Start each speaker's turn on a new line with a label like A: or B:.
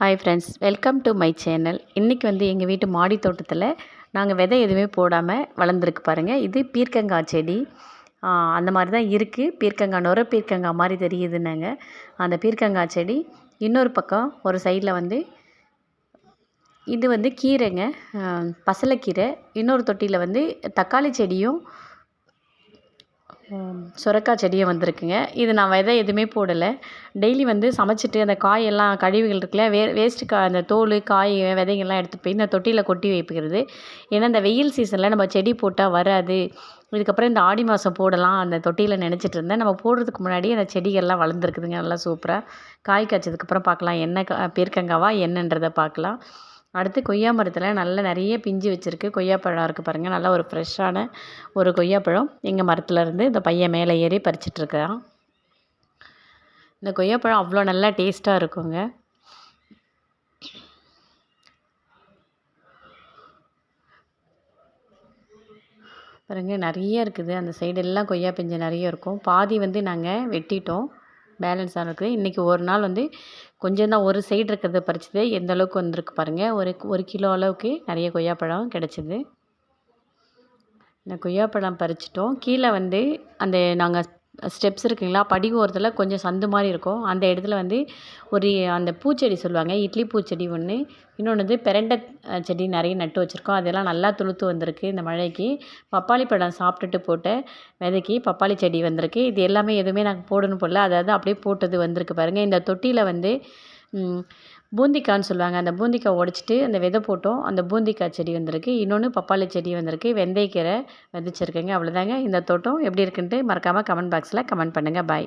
A: Hi friends welcome to my channel இன்றைக்கி வந்து எங்கள் வீட்டு மாடி தோட்டத்தில் நாங்கள் விதை எதுவுமே போடாமல் வளர்ந்துருக்கு பாருங்கள் இது பீர்க்கங்காய் செடி. அந்த மாதிரி தான் இருக்குது பீர்க்கங்காய் நுர பீர்க்கங்காய் மாதிரி தெரியுதுன்னாங்க. அந்த பீர்க்கங்காய் செடி இன்னொரு பக்கம் ஒரு சைடில் வந்து இது வந்து கீரைங்க. பசலைக்கீரை. இன்னொரு தொட்டியில் வந்து தக்காளி செடியும் சுரக்காய் செடியை வந்திருக்குங்க. இது நான் விதை எதுவுமே போடலை. டெய்லி வந்து சமைச்சிட்டு அந்த காயெல்லாம் கழிவுகள் இருக்குல்ல வே வேஸ்ட்டு கா அந்த தோல் காய் விதைகள்லாம் எடுத்துகிட்டு போய் இந்த தொட்டியில் கொட்டி வைப்புகிறது ஏன்னா இந்த வெயில் சீசனில் நம்ம செடி போட்டால் வராது. இதுக்கப்புறம் இந்த ஆடி மாதம் போடலாம் அந்த தொட்டியில் நினச்சிட்டு இருந்தேன். நம்ம போடுறதுக்கு முன்னாடி அந்த செடிகள்லாம் வளர்ந்துருக்குதுங்க நல்லா சூப்பராக காய் காய்ச்சதுக்கப்புறம் பார்க்கலாம் என்ன கா பீர்க்கங்காவா என்னன்றதை பார்க்கலாம். அடுத்து கொய்யா மரத்தில் நல்ல நிறைய பிஞ்சு வச்சுருக்கு. கொய்யாப்பழம் இருக்குது பாருங்கள் நல்லா ஒரு ஃப்ரெஷ்ஷான ஒரு கொய்யாப்பழம் எங்கள் மரத்தில் இருந்து இந்த பையன் மேலே ஏறி பறிச்சிட்ருக்கான் இந்த கொய்யாப்பழம் அவ்வளோ நல்லா டேஸ்ட்டாக இருக்குங்க. பாருங்க நிறைய இருக்குது. அந்த சைடெல்லாம் கொய்யா பிஞ்சு நிறைய இருக்கும். பாதி வந்து நாங்கள் வெட்டிட்டோம். பேலன்ஸாக இருக்குது. இன்றைக்கி ஒரு நாள் வந்து கொஞ்சம் தான் ஒரு சைடு இருக்கிறத பறிச்சது. எந்த அளவுக்கு வந்திருக்கு பாருங்கள் ஒரு ஒரு கிலோ அளவுக்கு நிறைய கொய்யாப்பழம் கிடச்சிது. இந்த கொய்யாப்பழம் பறிச்சிட்டோம். கீழே வந்து அந்த நாங்கள் ஸ்டெப்ஸ் இருக்குங்களா? படி ஓரத்தில் கொஞ்சம் சந்து மாதிரி இருக்கும். அந்த இடத்துல வந்து ஒரு அந்த பூச்செடி சொல்லுவாங்க. இட்லி பூச்செடி ஒன்று இன்னொன்று வந்து பெரண்டை செடி நிறைய நட்டு வச்சுருக்கோம். அதெல்லாம் நல்லா துளுத்து வந்திருக்கு இந்த மழைக்கு. பப்பாளி பழம் சாப்பிட்டுட்டு போட்ட விதைக்கு பப்பாளி செடி வந்திருக்கு. இது எல்லாமே எதுவுமே நாங்கள் போடணும் போடல. அதாவது அப்படியே போட்டது வந்திருக்கு பாருங்கள் இந்த தொட்டியில் வந்து பூந்திக்கான்னு சொல்லுவாங்க. அந்த பூந்திக்காய் உடச்சிட்டு அந்த விதை போட்டோம். அந்த பூந்திக்காய் செடி வந்திருக்கு. இன்னொன்று பப்பாளி செடி வந்திருக்கு. வெந்தயக்கீரை விதைச்சிருக்கேங்க. அவ்வளோதாங்க இந்த தோட்டம் எப்படி இருக்குன்ட்டு மறக்காமல் கமெண்ட் பாக்ஸில் கமெண்ட் பண்ணுங்கள் பாய்